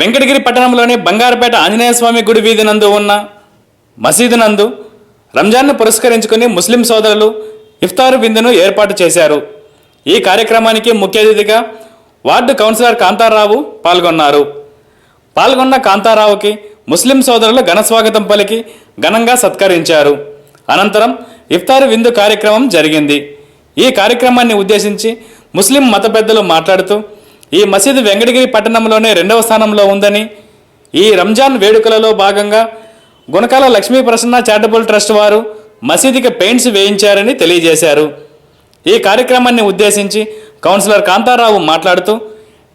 వెంకటగిరి పట్టణంలోని బంగారపేట ఆంజనేయ స్వామి గుడి వీధి నందు ఉన్న మసీదు నందు రంజాన్ను పురస్కరించుకుని ముస్లిం సోదరులు ఇఫ్తారు విందును ఏర్పాటు చేశారు. ఈ కార్యక్రమానికి ముఖ్య అతిథిగా వార్డు కౌన్సిలర్ కాంతారావు పాల్గొన్నారు. పాల్గొన్న కాంతారావుకి ముస్లిం సోదరులు ఘనస్వాగతం పలికి ఘనంగా సత్కరించారు. అనంతరం ఇఫ్తారు విందు కార్యక్రమం జరిగింది. ఈ కార్యక్రమాన్ని ఉద్దేశించి ముస్లిం మత పెద్దలు మాట్లాడుతూ ఈ మసీదు వెంకటగిరి పట్టణంలోనే రెండవ స్థానంలో ఉందని ఈ రంజాన్ వేడుకలలో భాగంగా గుణకాల లక్ష్మీ ప్రసన్న చారిటబుల్ ట్రస్ట్ వారు మసీదుకి పెయింట్స్ వేయించారని తెలియజేశారు. ఈ కార్యక్రమాన్ని ఉద్దేశించి కౌన్సిలర్ కాంతారావు మాట్లాడుతూ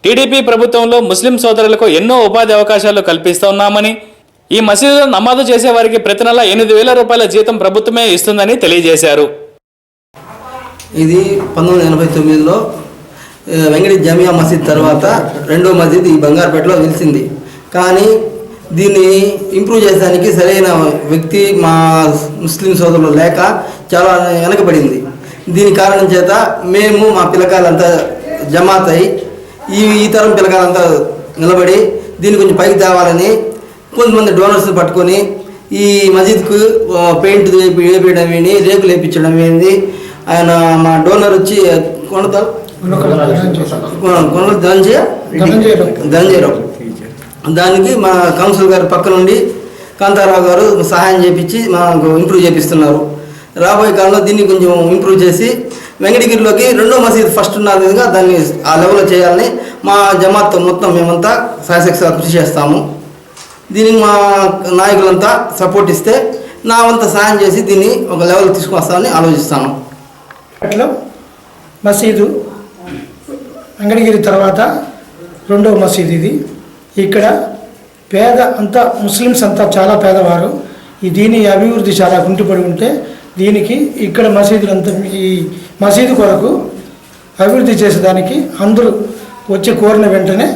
టీడీపీ ప్రభుత్వంలో ముస్లిం సోదరులకు ఎన్నో ఉపాధి అవకాశాలు కల్పిస్తున్నామని ఈ మసీదులో నమాజు చేసే వారికి ప్రతి నెల ఎనిమిది వేల రూపాయల జీతం ప్రభుత్వమే ఇస్తుందని తెలియజేశారు. ఇది పంతొమ్మిది ఎనభై తొమ్మిదిలో వెంకటి జమియా మసీద్ తర్వాత రెండో మసీద్ ఈ బంగారుపేటలో వెలిసింది కానీ దీన్ని ఇంప్రూవ్ చేయడానికి సరైన వ్యక్తి మా ముస్లిం సోదరులు లేక చాలా వెనకబడింది. దీని కారణం చేత మేము మా పిల్లకాయలంతా జమాత్ అయి ఈ ఈ తరం పిల్లకాయలంతా నిలబడి దీన్ని కొంచెం పైకి తేవాలని కొంతమంది డోనర్స్ని పట్టుకొని ఈ మసీద్కు పెయింట్ వేపి వేపించడం ఏంటి రేకులు వేయించడం ఏంటి ఆయన మా డోనర్ వచ్చి కొనత ధనంజయ ధనంజయరావు దానికి మా కౌన్సిల్ గారు పక్క నుండి కాంతారావు గారు సహాయం చేపించి మాకు ఇంప్రూవ్ చేపిస్తున్నారు. రాబోయే కాలంలో దీన్ని కొంచెం ఇంప్రూవ్ చేసి వెంకటగిరిలోకి రెండో మసీద్ ఫస్ట్ ఉన్న విధంగా దాన్ని ఆ లెవెల్లో చేయాలని మా జమాత్ మొత్తం మేమంతా శాశక్స కృషి చేస్తాము. దీనికి మా నాయకులంతా సపోర్ట్ ఇస్తే నా వంత సహాయం చేసి దీన్ని ఒక లెవెల్ తీసుకువస్తామని ఆలోచిస్తాను. అట్లా మసీదు అంగడిగిరి తర్వాత రెండవ మసీదు ఇది. ఇక్కడ పేద అంతా ముస్లిమ్స్ అంతా చాలా పేదవారు. ఈ దీని అభివృద్ధి చాలా కుంటుపడి ఉంటే దీనికి ఇక్కడ మసీదులంతా ఈ మసీదు కొరకు అభివృద్ధి చేసేదానికి అందరూ వచ్చి కోరిన వెంటనే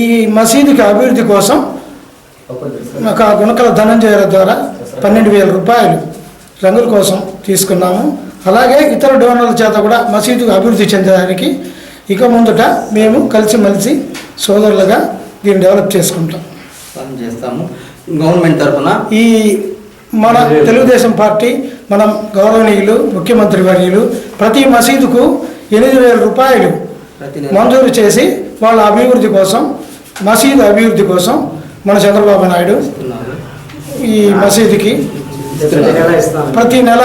ఈ మసీదుకి అభివృద్ధి కోసం ఒక గుణకల ధనంజయ ద్వారా పన్నెండు వేల రూపాయలు రంగుల కోసం తీసుకున్నాము. అలాగే ఇతర డోనర్ల చేత కూడా మసీదు అభివృద్ధి చెందడానికి ఇక ముందుట మేము కలిసిమెలిసి సోదరులుగా దీన్ని డెవలప్ చేసుకుంటాం. పని చేస్తాము. గవర్నమెంట్ తరఫున ఈ మన తెలుగుదేశం పార్టీ మనం గౌరవనీయులు ముఖ్యమంత్రి వర్యులు ప్రతి మసీదుకు ఎనిమిది వేల రూపాయలు మంజూరు చేసి వాళ్ళ అభివృద్ధి కోసం మసీదు అభివృద్ధి కోసం మన చంద్రబాబు నాయుడు. ఈ మసీదుకి ప్రతి నెల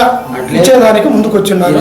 ఇచ్చేదానికి ముందుకొచ్చున్నారు.